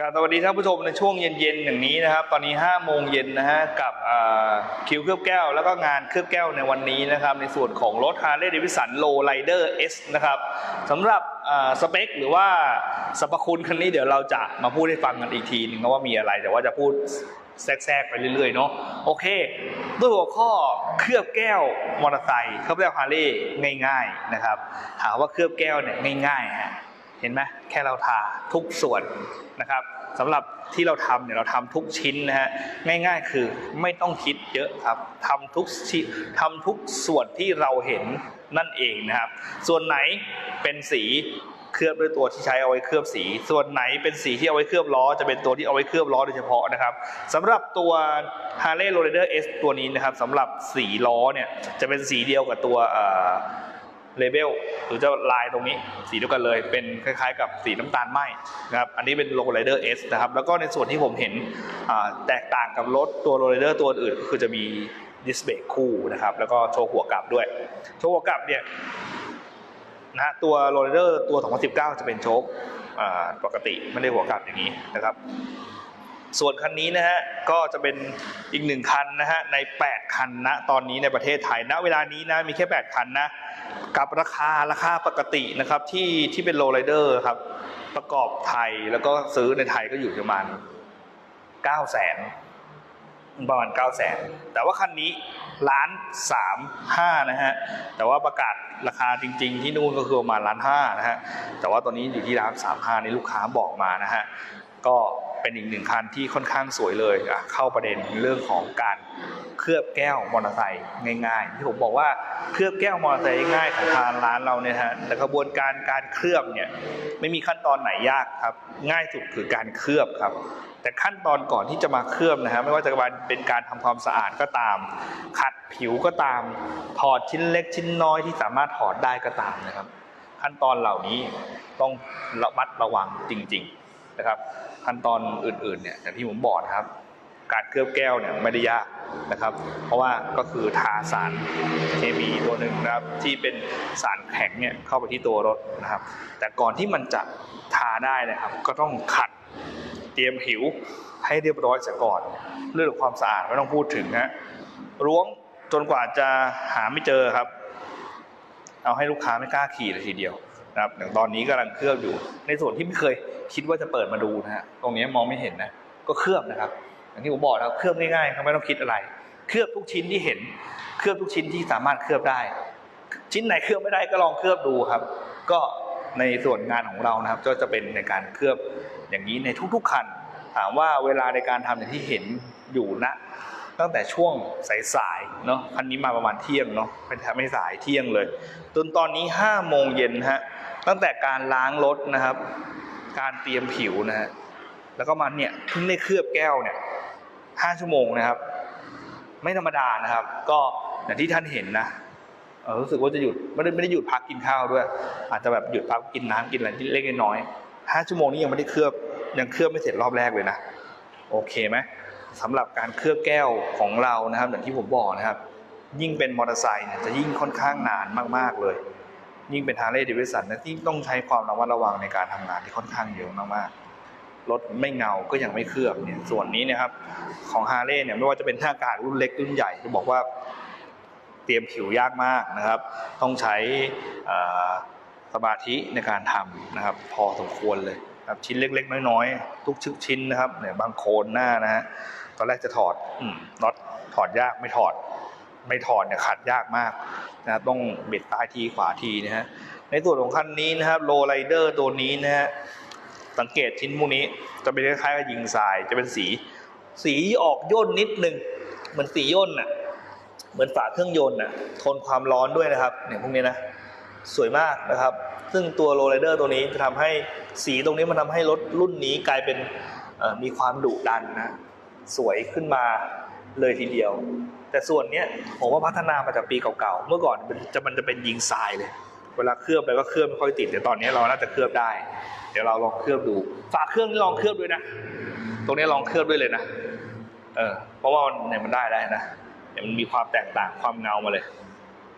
กาบสวัสดีท่านผู้ชมในช่วงเย็นๆอย่างนี้นะครับ ตอนนี้5โมงเย็นนะฮะกับคิวเคลือบแก้ว แล้วก็งานเคลือบแก้วในวันนี้นะครับ ในส่วนของรถ Harley Davidson Low Rider S นะครับสำหรับสเปคหรือว่าสรรพคุณคันนี้เดี๋ยวเราจะมาพูดให้ฟังกันอีกทีหนึ่งว่ามีอะไร แต่ว่าจะพูดแทรกๆไปเรื่อยๆเนาะโอเค ด้วยหัวข้อเคลือบแก้วมอเตอร์ไซค์เคลือบแก้วฮาร์เลย์ง่าย ๆนะครับถามว่าเคลือบแก้วเนี่ยง่ายๆฮะ เห็นไหมแค่เราทาทุกส่วนนะครับสำหรับที่เราทำเนี่ยเราทำทุกชิ้นนะฮะง่ายๆคือไม่ต้องคิดเยอะครับทำทุกชิ้นทำทุกส่วนที่เราเห็นนั่นเองนะครับ ส่วนไหนเป็นสีเคลือบด้วยตัวที่ใช้เอาไว้เคลือบสี ส่วนไหนเป็นสีที่เอาไว้เคลือบล้อ จะเป็นตัวที่เอาไว้เคลือบล้อโดยเฉพาะนะครับสำหรับตัว Harley r o d e r S ตัวนี้นะครับสำหรับสีล้อเนี่ยจะเป็นสีเดียวกับตัว เลเบลหรือจะลายตรงนี้สีเดียวกันเลย เป็นคล้ายๆ กับสีน้ำตาลไหมนะครับอันนี้เป็นโลไรเดอร์เอสนะครับแล้วก็ในส่วนที่ผมเห็นแตกต่างกับรถตัวโรไรเดอร์ตัวอื่นก็คือจะมีดิสเบรกคู่นะครับแล้วก็โชว์หัวกลับด้วย โชว์หัวกลับเนี่ยนะตัวโรไรเดอร์ตัว 2019 จะเป็นโชคปกติไม่ได้หัวกลับอย่างนี้นะครับ ส่วนคันนี้นะฮะก็จะเป็นอีกหนึ่งคันนะฮะใน 8 คันนะตอนนี้ในประเทศไทยณเวลานี้นะมีแค่ 8 คันนะ กับราคาราคาปกตินะครับที่ที่เป็นโลไรเดอร์ครับ ประกอบไทยแล้วก็ซื้อในไทยก็อยู่ประมาณ9 0 0 0 0 0ประมาณ9 0 0 0 0 0แต่ว่าคันนี้ล้านสามห้านะฮะแต่ว่าประกาศราคาจริง ๆ ที่นู่นก็คือประมาณล้านห้านะฮะแต่ว่าตอนนี้อยู่ที่ล้านสามห้านี่ลูกค้าบอกมานะฮะก็ เป็นอีกหนึ่งคันที่ค่อนข้างสวยเลยอะเข้าประเด็นเรื่องของการเคลือบแก้วมอเตอร์ไซค์ง่ายๆ ที่ผมบอกว่าเคลือบแก้วมอเตอร์ไซค์ง่ายของทางร้านเราเนี่ยฮะแต่กระบวนการการเคลือบเนี่ยไม่มีขั้นตอนไหนยากครับ ง่ายสุดคือการเคลือบครับ แต่ขั้นตอนก่อนที่จะมาเคลือบนะฮะไม่ว่าจะเป็นการทำความสะอาดก็ตาม ขัดผิวก็ตาม ถอดชิ้นเล็กชิ้นน้อยที่สามารถถอดได้ก็ตามนะครับ ขั้นตอนเหล่านี้ต้องระมัดระวังจริง ๆ นะครับ ขั้นตอนอื่นๆเนี่ยอย่างที่ผมบอกนะครับ การเคลือบแก้วเนี่ยไม่ได้ยากนะครับ เพราะว่าก็คือทาสารเคมีตัวหนึ่งนะครับที่เป็นสารแข็งเนี่ยเข้าไปที่ตัวรถนะครับ แต่ก่อนที่มันจะทาได้นะครับ ก็ต้องขัดเตรียมผิวให้เรียบร้อยเสียก่อน เรื่องความสะอาดไม่ต้องพูดถึงนะล้วงจนกว่าจะหาไม่เจอครับ เอาให้ลูกค้าไม่กล้าขี่เลยทีเดียว นะครับอย่างตอนนี้กำลังเคลือบอยู่ ในส่วนที่ไม่เคยคิดว่าจะเปิดมาดูนะฮะตรงนี้มองไม่เห็นนะก็เคลือบนะครับ อย่างที่ผมบอกนะครับเคลือบง่ายๆไม่ต้องคิดอะไร เคลือบทุกชิ้นที่เห็น เคลือบทุกชิ้นที่สามารถเคลือบได้ ชิ้นไหนเคลือบไม่ได้ก็ลองเคลือบดูครับ ก็ในส่วนงานของเรานะครับ ก็จะเป็นในการเคลือบอย่างนี้ในทุกๆคัน ถามว่าเวลาในการทำอย่างที่เห็นอยู่นะ ตั้งแต่ช่วงสายๆเนาะคันนี้มาประมาณเที่ยงเนาะไม่ทำไม่สายเที่ยงเลยจนตอนนี้ห้าโมงเย็นฮะตั้งแต่การล้างรถนะครับ การเตรียมผิวนะฮะแล้วก็มาเนี่ยเพิ่งได้เคลือบแก้วเนี่ยห้าชั่วโมงนะครับ ไม่ธรรมดานะครับ ก็อย่างที่ท่านเห็นนะเออรู้สึกว่าจะหยุดไม่ได้ไม่ได้หยุดพักกินข้าวด้วย อาจจะแบบหยุดพักกินน้ำกินอะไรที่เล็กน้อยห้าชั่วโมงนี้ยังไม่ได้เคลือบยังเคลือบไม่เสร็จรอบแรกเลยนะโอเคไหม สำหรับการเคลือบแก้วของเรานะครับอย่างที่ผมบอกนะครับ ยิ่งเป็นมอเตอร์ไซค์เนี่ยจะยิ่งค่อนข้างนานมากๆเลย ยิ่งเป็นฮาร์เลย์เดวิสันนะที่ต้องใช้ความระมัดระวังในการทำงานที่ค่อนข้างเยอะมากๆรถไม่เงาก็ยังไม่เคลือบเนี่ยส่วนนี้นะครับของฮาร์เลย์เนี่ยไม่ว่าจะเป็นท่ากาศรุ่นเล็กรุ่นใหญ่จะบอกว่าเตรียมผิวยากมากนะครับ ต้องใช้สมาธิในการทำนะครับ พอสมควรเลย ครับชิ้นเล็ก ๆ น้อยๆทุกชิ้นนะครับเนี่ยบางโคนหน้านะฮะตอนแรกจะถอดอน็อตถอดยากไม่ถอด ไม่ถอดเนี่ยขัดยากมากนะต้องเบ็ดซ้ายทีขวาทีนะฮะในส่วนของคันนี้นะครับโลไรเดอร์ตัวนี้นะฮะสังเกตชิ้นพวกนี้จะเป็นคล้ายๆกับยิงทรายจะเป็นสี สีออกย่นนิดนึงเหมือนสีย่นน่ะเหมือนฝาเครื่องยนต์น่ะทนความร้อนด้วยนะครับเนี่ยพวกนี้นะสวยมากนะครับ ซึ่งตัวโรลไรเดอร์ตัวนี้จะทำให้ สีตรงนี้มันทำให้รถรุ่นนี้กลายเป็นมีความดุดันนะ สวยขึ้นมาเลยทีเดียว แต่ส่วนนี้ผมว่าพัฒนามาจากปีเก่าๆ เมื่อก่อนมันจะมันจะเป็นยิงทรายเลย เวลาเคลือบไปก็เคลือบไม่ค่อยติด แต่ตอนนี้เราน่าจะเคลือบได้ เดี๋ยวเราลองเคลือบดู ฝาเครื่องนี่ลองเคลือบด้วยนะ ตรงนี้ลองเคลือบด้วยเลยนะ เออ เพราะว่ามันเนี่ยมันได้ได้นะเดี๋ยมันมีความแตกต่างความเงามาเลย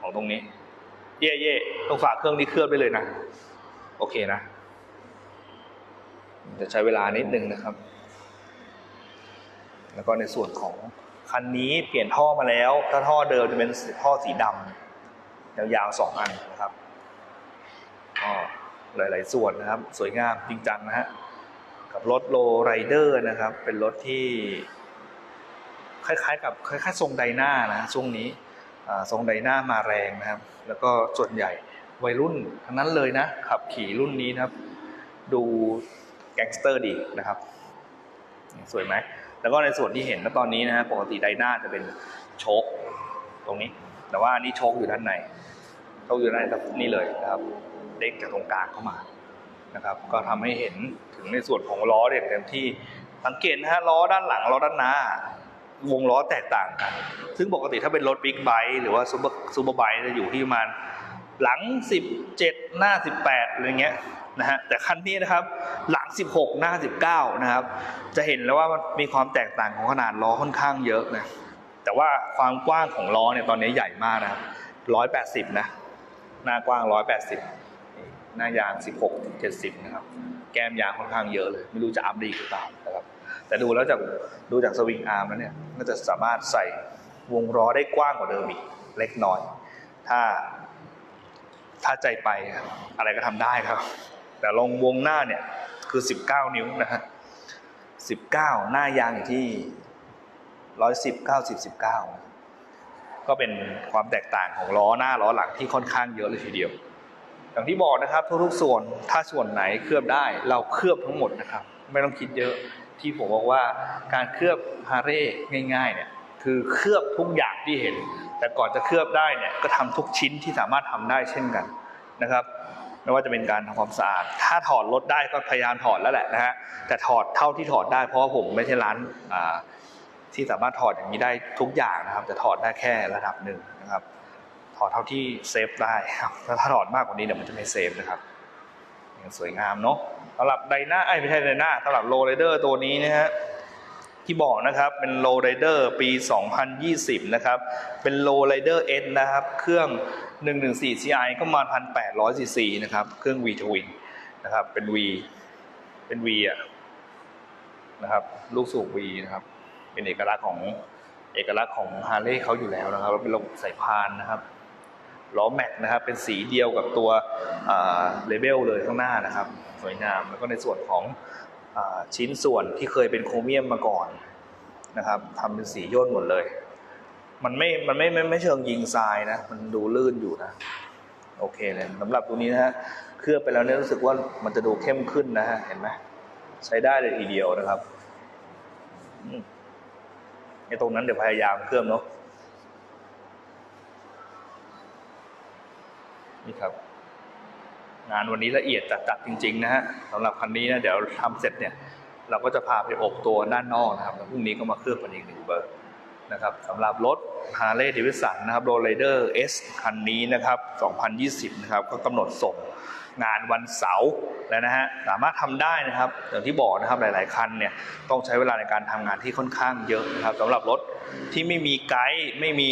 ของตรงนี้ เย่เย่ตรงฝาเครื่องนี้เคลือบได้เลยนะ โอเคนะ จะใช้เวลานิดนึงนะครับ แล้วก็ในส่วนของคันนี้เปลี่ยนท่อมาแล้ว ถ้าท่อเดิมจะเป็นท่อสีดำยาวๆสองอันนะครับก็หลาย ๆ ส่วนนะครับ สวยงามจริงจังนะฮะกับรถโลไรเดอร์นะครับ เป็นรถที่คล้ายๆ กับคล้ายๆทรงไดนานะช่วงนี้ทรงไดนามาแรงนะครับ แล้วก็ส่วนใหญ่วัยรุ่นทั้งนั้นเลยนะขับขี่รุ่นนี้นะครับ ดู แก๊งสเตอร์ดีนะครับ สวยไหมแล้วก็ในส่วนที่เห็นแล้วตอนนี้นะฮะปกติไดนาจะเป็นโชคตรงนี้ แต่ว่าอันนี่โชคอยู่ด้านในโชคอยู่ด้านในแบนี่เลยนะครับเด้งจากตรงกลางเข้ามานะครับก็ทำให้เห็นถึงในส่วนของล้อเด่นเต็มที่สังเกตนะฮะล้อด้านหลังล้อด้านหน้าวงล้อแตกต่างกัน ซึ่งปกติถ้าเป็นรถบิ๊กไบค์หรือว่าซูเปอร์ซูเปอร์ไบค์จะอยู่ที่ประมาณหลัง 17 หน้า 18อะไรเงี้ย นะฮะแต่คันนี้นะครับหลัง 16 หน้า 19 นะครับ จะเห็นแล้วว่ามันมีความแตกต่างของขนาดล้อค่อนข้างเยอะนะแต่ว่าความกว้างของล้อเนี่ยตอนนี้ใหญ่มากนะครับ 180 นะ หน้ากว้าง 180 หน้ายาง 16 70 นะครับ แก้มยางค่อนข้างเยอะเลย ไม่รู้จะอัพดีหรือเปล่านะครับ แต่ดูแล้วจากดูจากสวิงอาร์มแล้วเนี่ยก็จะสามารถใส่วงล้อได้กว้างกว่าเดิมอีกเล็กน้อย ถ้าถ้าใจไปอะไรก็ทำได้ครับ แต่ลงวงหน้าเนี่ยคือ 19 นิ้วนะฮะ19 หน้ายางอยู่ที่ 110 90 19 ก็เป็นความแตกต่างของล้อหน้าล้อหลังที่ค่อนข้างเยอะเลยทีเดียว อย่างที่บอกนะครับทุกๆส่วนถ้าส่วนไหนเคลือบได้เราเคลือบทั้งหมดนะครับ ไม่ต้องคิดเยอะที่ผมบอกว่าการเคลือบฮาร์เร่ง่ายๆเนี่ยคือเคลือบทุกอย่างที่เห็น แต่ก่อนจะเคลือบได้เนี่ยก็ทำทุกชิ้นที่สามารถทำได้เช่นกันนะครับ ไม่ว่าจะเป็นการทำความสะอาด ถ้าถอดรถได้ก็พยายามถอดแล้วแหละนะฮะ แต่ถอดเท่าที่ถอดได้ เพราะว่าผมไม่ใช่ร้านที่สามารถถอดอย่างนี้ได้ทุกอย่างนะครับแต่ถอดได้แค่ระดับหนึ่งนะครับ ถอดเท่าที่เซฟได้ครับ ถ้าถอดมากกว่านี้เดี๋ยวมันจะไม่เซฟนะครับยังสวยงามเนาะสำหรับไดนาไอ้ไม่ใช่ไดนาสำหรับโลไรเดอร์ตัวนี้นะฮะ ที่บอกนะครับเป็นโลไรเดอร์ปี 2020 นะครับ เป็นโลไรเดอร์เอนะครับ เครื่อง 114 CI ก็ประมาณ1,800 cc นะครับ เครื่อง V Twin นะครับ เป็น V เป็น V อะนะครับ ลูกสูบ V นะครับ เป็นเอกลักษณ์ของเอกลักษณ์ของฮาร์เลย์เขาอยู่แล้วนะครับเป็นระบบสายพานนะครับล้อแม็กนะครับ เป็นสีเดียวกับตัวเลเบลเลยข้างหน้านะครับ สวยงามแล้วก็ในส่วนของ ชิ้นส่วนที่เคยเป็นโครเมียมมาก่อนนะครับทำเป็นสีย่นหมดเลย มันไม่ มันไม่ไม่ไม่เชิงยิงทรายนะ มันดูลื่นอยู่นะ โอเคเลยสำหรับตัวนี้นะฮะ เคลือบไปแล้วเนี่ยรู้สึกว่ามันจะดูเข้มขึ้นนะฮะ เห็นไหมใช้ได้เลยทีเดียวนะครับไอ้ตรงนั้นเดี๋ยวพยายามเคลือบเนาะนี่ครับ งานวันนี้ละเอียดจัดๆจริง ๆ นะฮะสำหรับคันนี้นะเดี๋ยวทำเสร็จเนี่ยเราก็จะพาไปอบตัวด้านนอกนะครับแล้วพรุ่งนี้ก็มาเคลือบกันอีกหนึ่งเบอร์นะครับสำหรับรถ Harley Davidson นะครับ Road Rider S คันนี้นะครับ 2020 นะครับ ก็กำหนดส่งงานวันเสาร์แล้วนะฮะ สามารถทำได้นะครับ อย่างที่บอกนะครับหลาย ๆ คันเนี่ย ต้องใช้เวลาในการทำงานที่ค่อนข้างเยอะนะครับสำหรับรถที่ไม่มีไกด์ ไม่มี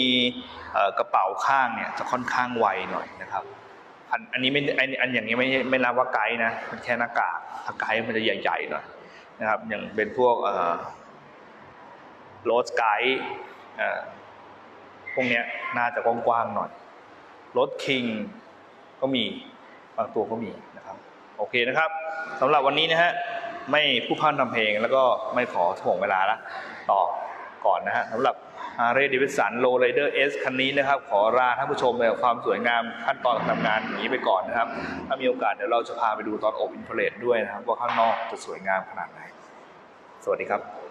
กระเป๋าข้างเนี่ย จะค่อนข้างไวหน่อยนะครับ อันอันนี้ไม่อันอันอย่างนี้ไม่ไม่นับว่าไกด์นะมันแค่หน้ากากถ้าไกด์มันจะใหญ่ๆหน่อยนะครับ อย่างเป็นพวกเอ่อโรสไกด์เอ่อพวกเนี้ยน่าจะกว้างๆหน่อยรถคิงก็มีบางตัวก็มีนะครับ โอเคนะครับสำหรับวันนี้นะฮะไม่ผู้พันทำเพลงแล้วก็ไม่ขอถ่วงเวลาละต่อก่อนนะฮะสำหรับ ฮาร์เรดิวิสันโลไรเดอร์เอสคันนี้นะครับ ขอลาท่านผู้ชมไปกับความสวยงามขั้นตอนการทำงานอย่างนี้ไปก่อนนะครับ ถ้ามีโอกาสเดี๋ยวเราจะพาไปดูตอนอบอินฟราเลตด้วยนะครับ ว่าข้างนอกจะสวยงามขนาดไหน สวัสดีครับ